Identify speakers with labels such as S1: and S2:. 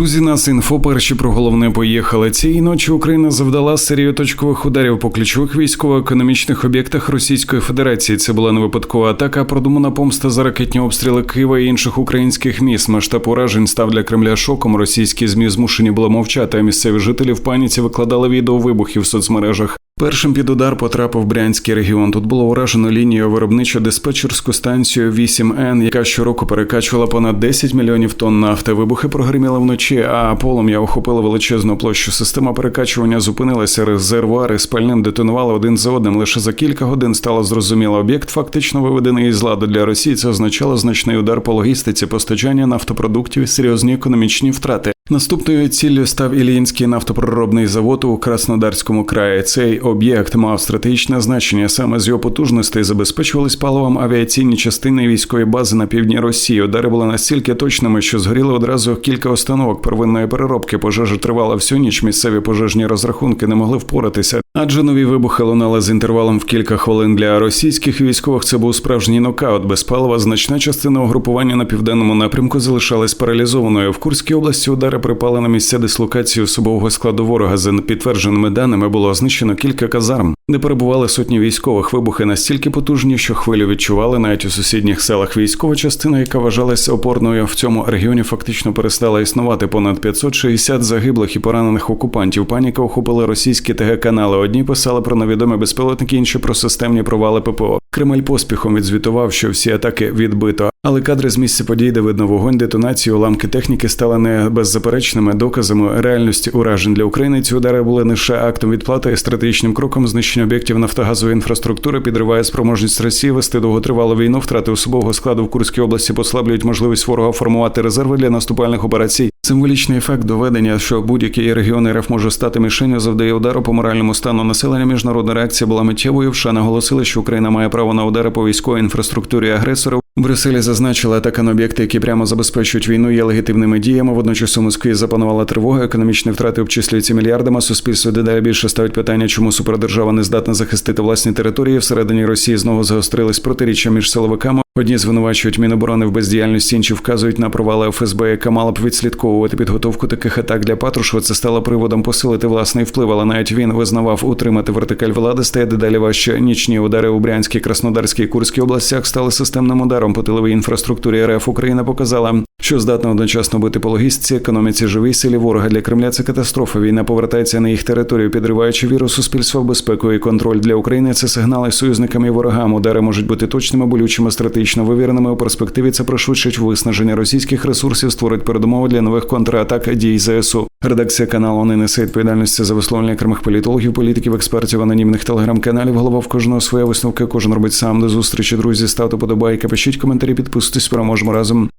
S1: Друзі, нас інфо перші про головне поїхали. Цієї ночі Україна завдала серію точкових ударів по ключових військово-економічних об'єктах Російської Федерації. Це була не випадкова атака, продумана помста за ракетні обстріли Києва і інших українських міст. Масштаб уражень став для Кремля шоком. Російські змі змушені були мовчати. А місцеві жителі в паніці викладали відео вибухів в соцмережах. Першим під удар потрапив Брянський регіон. Тут було уражено лінію виробничо-диспетчерську станцію 8Н, яка щороку перекачувала понад 10 мільйонів тонн нафти. Вибухи прогриміли вночі, а полум'я охопило величезну площу. Система перекачування зупинилася. Резервуари з пальним детонували один за одним. Лише за кілька годин стало зрозуміло. Об'єкт фактично виведений із ладу для Росії. Це означало значний удар по логістиці, постачання нафтопродуктів і серйозні економічні втрати. Наступною ціллю став Ілінський нафтопроробний завод у Краснодарському краї. Цей об'єкт мав стратегічне значення. Саме з його потужностей забезпечувались паливом авіаційні частини військової бази на півдні Росії. Удари були настільки точними, що згоріли одразу кілька установок первинної переробки. Пожежа тривала всю ніч. Місцеві пожежні розрахунки не могли впоратися, адже нові вибухи лунали з інтервалом в кілька хвилин для російських військових. Це був справжній нокаут. Без палива значна частина угрупування на південному напрямку залишалась паралізованою. В Курській області удари припали на місця дислокації особового складу ворога. За підтвердженими даними було знищено кілька казарм, де перебували сотні військових. Вибухи настільки потужні, що хвилю відчували навіть у сусідніх селах. Військова частина, яка вважалася опорною в цьому регіоні, фактично перестала існувати. Понад 560 загиблих і поранених окупантів. Паніка охопила російські ТГ канали. Одні писали про невідомі безпілотники, інші про системні провали ППО. Кремль поспіхом відзвітував, що всі атаки відбито. Але кадри з місця подій, де видно вогонь, детонації, уламки техніки стали не беззаперечними доказами реальності уражень для України. Ці удари були лише актом відплати, а стратегічним кроком знищення об'єктів нафтогазової інфраструктури, підриває спроможність Росії вести довготривалу війну, втрати особового складу в Курській області послаблюють можливість ворога формувати резерви для наступальних операцій. Символічний ефект доведення, що будь-який регіон РФ може стати мішенью, завдає удару по моральному стану населення. Міжнародна реакція була миттєвою. США наголосили, що Україна має право на удари по військовій інфраструктурі агресора. Брюсселі зазначили, атака на об'єкти, які прямо забезпечують війну, є легітимними діями. Водночас у Москві запанувала тривога. Економічні втрати обчислюються мільярдами. Суспільство дедалі більше ставить питання, чому супердержава не здатна захистити власні території. Всередині Росії знову загострились протиріччя між силовиками. Одні звинувачують Міноборони в бездіяльності, інші вказують на провали ФСБ, яка мала б відслідковувати підготовку таких атак для Патрушева. Це стало приводом посилити власний вплив, але навіть він визнавав утримати вертикаль влади стає дедалі важче. Нічні удари у Брянській, Краснодарській Курській областях стали системним ударом по тиловій інфраструктурі РФ. Україна показала, що здатна одночасно бити по логістиці, економіці, живій силі ворога для Кремля. Це катастрофа. Війна повертається на їх територію, підриваючи віру суспільства безпеку і контроль для України. Це сигнали союзникам і ворогам. Удари можуть бути точними, болючими, стратегічно вивіреними у перспективі. Це пришвидшить виснаження російських ресурсів, створить передумови для нових контратак дій ЗСУ. Редакція каналу не несе відповідальності за висловлення окремих політологів, політиків, експертів, анонімних телеграм-каналів. Голова в кожного своє висновки. Кожен робить сам до зустрічі. Друзі, ставте подобайки, пишіть коментарі, підписуйтесь. Переможемо разом.